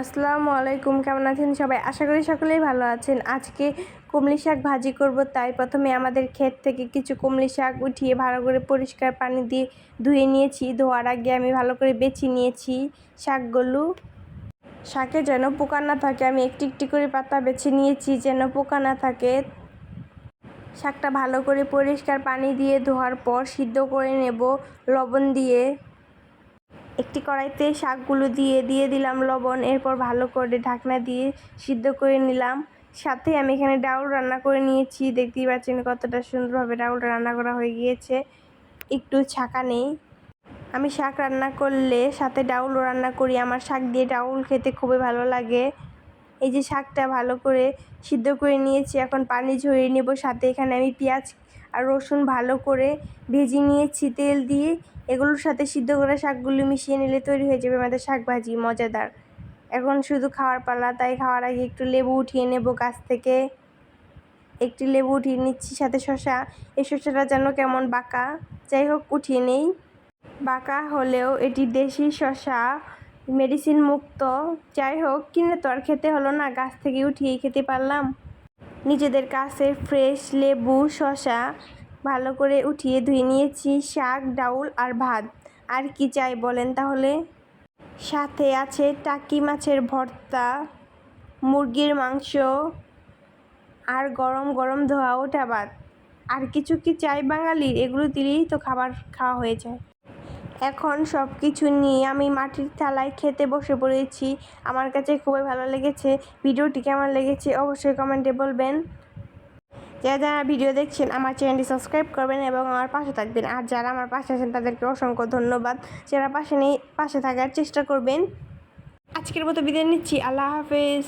আসসালামু আলাইকুম, কেমন আছেন সবাই? আশা করি সকলেই ভালো আছেন। আজকে কুমলি শাক ভাজি করব, তাই প্রথমে আমাদের ক্ষেত থেকে কিছু কুমলি শাক উঠিয়ে ভালো করে পরিষ্কার পানি দিয়ে ধুয়ে নিয়েছি। ধোয়ার আগে আমি ভালো করে বেছে নিয়েছি শাকগুলো। শাকে যেন পোকা না থাকে, আমি একটি একটি করে পাতা বেছে নিয়েছি যেন পোকা না থাকে। শাকটা ভালো করে পরিষ্কার পানি দিয়ে ধোয়ার পর সিদ্ধ করে নেব লবণ দিয়ে। একটি কড়াইতে শাকগুলো দিয়ে দিয়ে দিলাম লবণ, এরপর ভালো করে ঢাকনা দিয়ে সিদ্ধ করে নিলাম। সাথে আমি এখানে ডাউল রান্না করে নিয়েছি। দেখতেই পাচ্ছেন কতটা সুন্দরভাবে ডাউলটা রান্না করা হয়ে গিয়েছে। একটু ছাকা নেই। আমি শাক রান্না করলে সাথে ডাউলও রান্না করি। আমার শাক দিয়ে ডাউল খেতে খুবই ভালো লাগে। এই যে শাকটা ভালো করে সিদ্ধ করে নিয়েছি, এখন পানি ঝরিয়ে নেব। সাথে এখানে আমি পেঁয়াজ আর রসুন ভালো করে ভেজে নিয়েছি, তেল দিয়ে। এগুলোর সাথে সিদ্ধ করা শাকগুলো মিশিয়ে নিলে তৈরি হয়ে যাবে আমাদের শাক ভাজি, মজাদার। এখন শুধু খাওয়ার পালা, তাই খাওয়ার আগে একটু লেবু উঠিয়ে নেব গাছ থেকে। একটি লেবু উঠিয়ে নিচ্ছি, সাথে শশা এই শশাটা যেন কেমন বাঁকা। যাই হোক, উঠিয়ে নেই। বাঁকা হলেও এটি দেশি শশা মেডিসিন মুক্ত। যাই হোক, কিনে তো আর খেতে হলো না, গাছ থেকে উঠিয়েই খেতে পারলাম। নিজেদের কাছে ফ্রেশ লেবু শশা ভালো করে উঠিয়ে ধুয়ে নিয়েছি, শাক, ডাউল আর ভাত। আর কি চাই বলেন তাহলে? সাথে আছে টাকি মাছের ভর্তা, মুরগির মাংস আর গরম গরম ধোয়া ওঠা ভাত আর কিছু কি চাই বাঙালির? এগুলো দিলেই তো খাবার খাওয়া হয়ে যায়। এখন সব কিছু নিয়ে আমি মাটির থালায় খেতে বসে পড়েছি। আমার কাছে খুবই ভালো লেগেছে। ভিডিওটি কেমন লেগেছে অবশ্যই কমেন্টে বলবেন। যারা যারা ভিডিও দেখছেন, আমার চ্যানেলটি সাবস্ক্রাইব করবেন এবং আমার পাশে থাকবেন। আর যারা আমার পাশে আছেন, তাদেরকে অসংখ্য ধন্যবাদ। যারা পাশে নেই, পাশে থাকার চেষ্টা করবেন। আজকের মতো বিদায় নিচ্ছি। আল্লাহ হাফেজ।